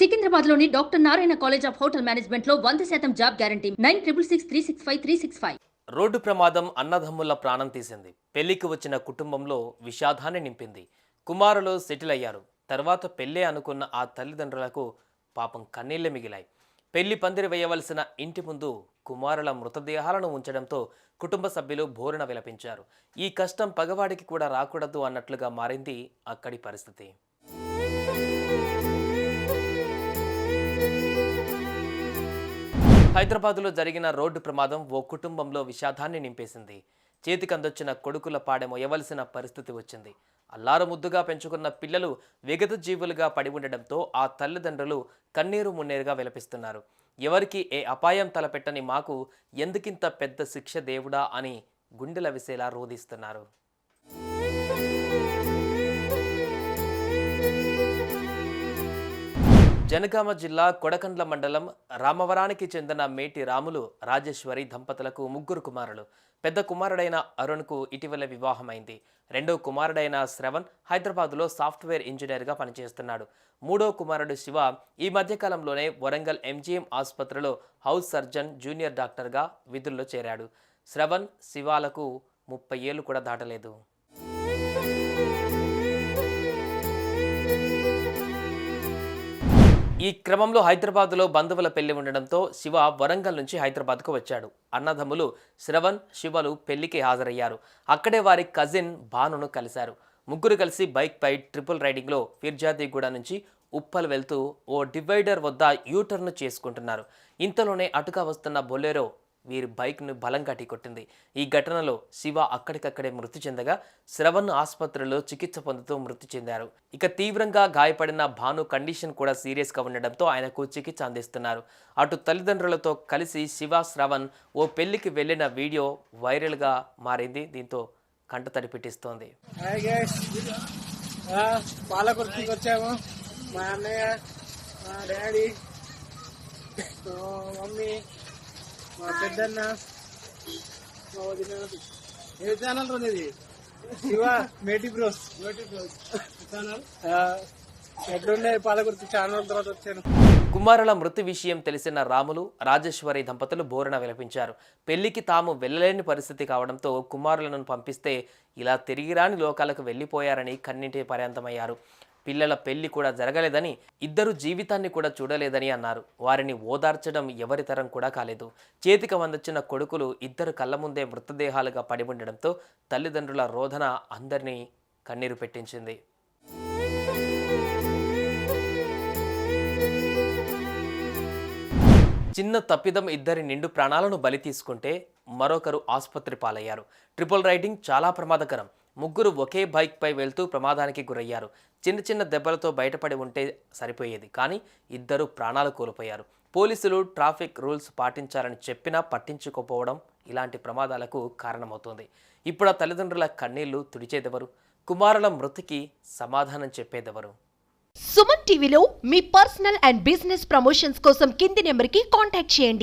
సికింద్రాబాద్లోని doctor Narayana college of hotel మేనేజ్మెంట్లో వంద శాతం job guarantee. Nine triple six three six five three six five. Road ప్రమాదం అన్నదమ్ముల ప్రాణం తీసింది. పెళ్ళికి వచ్చిన కుటుంబంలో విషాదాన్ని నింపింది. కుమారులు సెటిల్ అయ్యారు. తర్వాత పెళ్ళే అనుకున్న ఆ తల్లిదండ్రులకు పాపం కన్నీళ్ళే మిగిలాయి. పెళ్ళి పందిరి వేయవలసిన ఇంటి ముందు కుమారుల మృతదేహాలను ఉంచడంతో కుటుంబ సభ్యులు బోరున విలపించారు. ఈ కష్టం పగవాడికి కూడా రాకూడదు అన్నట్లుగా మారింది అక్కడి పరిస్థితి. హైదరాబాద్లో జరిగిన రోడ్డు ప్రమాదం ఓ కుటుంబంలో విషాదాన్ని నింపేసింది. చేతికందొచ్చిన కొడుకుల పాడెమో మొయ్యవలసిన పరిస్థితి వచ్చింది. అల్లారు ముద్దుగా పెంచుకున్న పిల్లలు విగత జీవులుగా పడి ఉండడంతో ఆ తల్లిదండ్రులు కన్నీరు మున్నేరుగా విలపిస్తున్నారు. ఎవరికి ఏ అపాయం తలపెట్టని మాకు ఎందుకింత పెద్ద శిక్ష దేవుడా అని గుండెల విసేలా రోధిస్తున్నారు. జనగామ జిల్లా కొడకండ్ల మండలం రామవరానికి చెందిన మేటి రాములు రాజేశ్వరి దంపతులకు ముగ్గురు కుమారులు. పెద్ద కుమారుడైన అరుణ్కు ఇటీవల వివాహమైంది. రెండో కుమారుడైన శ్రవణ్ హైదరాబాద్లో సాఫ్ట్వేర్ ఇంజనీర్గా పనిచేస్తున్నాడు. మూడో కుమారుడు శివ ఈ మధ్యకాలంలోనే వరంగల్ ఎంజీఎం ఆసుపత్రిలో హౌస్ సర్జన్ జూనియర్ డాక్టర్గా విధుల్లో చేరాడు. శ్రవణ్ శివాలకు ముప్పై ఏళ్ళు కూడా దాటలేదు. ఈ క్రమంలో హైదరాబాద్లో బంధువుల పెళ్ళి ఉండడంతో శివ వరంగల్ నుంచి హైదరాబాద్కు వచ్చాడు. అన్నదమ్ములు శ్రవణ్ శివలు పెళ్ళికి హాజరయ్యారు. అక్కడే వారి కజిన్ భానును కలిశారు. ముగ్గురు కలిసి బైక్పై ట్రిపుల్ రైడింగ్లో ఫిర్జాదిగూడ నుంచి ఉప్పల్ వెళ్తూ ఓ డివైడర్ వద్ద యూటర్న్ చేసుకుంటున్నారు. ఇంతలోనే అటుగా వస్తున్న బొలెరో వీరి బైక్ను బలంగా ఢీకొట్టింది ఈ ఘటనలో శివ అక్కడికక్కడే మృతి చెందగా శ్రవణ్ ఆసుపత్రిలో చికిత్స పొందుతూ మృతి చెందారు. ఇక తీవ్రంగా గాయపడిన భాను కండిషన్ కూడా సీరియస్గా ఉండడంతో ఆయనకు చికిత్స అందిస్తున్నారు. అటు తల్లిదండ్రులతో కలిసి శివ శ్రవణ్ ఓ పెళ్ళికి వెళ్ళిన వీడియో వైరల్గా మారింది. దీంతో కంట పెట్టిస్తోంది పాలకుర్తికి వచ్చాము. మా అన్నయ్య మా డాడీ మమ్మీ మా పెద్దన్న మా వదిన. ఏ ఛానల్ శివ మేటి బ్రోస్ మేటి బ్రోస్ ఛానల్ ఎట్లుండే పాలకుర్తి ఛానల్ తర్వాత వచ్చాను కుమారుల మృతి విషయం తెలిసిన రాములు రాజేశ్వరి దంపతులు బోరణ విలపించారు. పెళ్ళికి తాము వెళ్ళలేని పరిస్థితి కావడంతో కుమారులను పంపిస్తే ఇలా తిరిగి రాని లోకాలకు వెళ్ళిపోయారని కన్నింటి పర్యంతమయ్యారు. పిల్లల పెళ్ళి కూడా జరగలేదని ఇద్దరు జీవితాన్ని కూడా చూడలేదని అన్నారు. వారిని ఓదార్చడం ఎవరి తరం కూడా కాలేదు. చేతికి వందొచ్చిన కొడుకులు ఇద్దరు కళ్ళ ముందే మృతదేహాలుగా పడి ఉండడంతో తల్లిదండ్రుల రోధన అందరినీ కన్నీరు పెట్టించింది. చిన్న తప్పిదం ఇద్దరి నిండు ప్రాణాలను బలి తీసుకుంటే మరొకరు ఆసుపత్రి పాలయ్యారు. ట్రిపుల్ రైడింగ్ చాలా ప్రమాదకరం. ముగ్గురు ఒకే బైక్పై వెళ్తూ ప్రమాదానికి గురయ్యారు. చిన్న చిన్న దెబ్బలతో బయటపడి ఉంటే సరిపోయేది కానీ ఇద్దరు ప్రాణాలు కోల్పోయారు. పోలీసులు ట్రాఫిక్ రూల్స్ పాటించాలని చెప్పినా పట్టించుకోకపోవడం ఇలాంటి ప్రమాదాలకు కారణమవుతుంది. ఇప్పుడు ఆ తల్లిదండ్రుల కన్నీళ్ళు తుడిచేదెవరు? కుమారుల మృతికి సమాధానం చెప్పేదెవరు? సుమన్ టీవీలో మీ పర్సనల్ అండ్ బిజినెస్ ప్రమోషన్స్ కోసం కింది నెంబర్కి కాంటాక్ట్ చేయండి.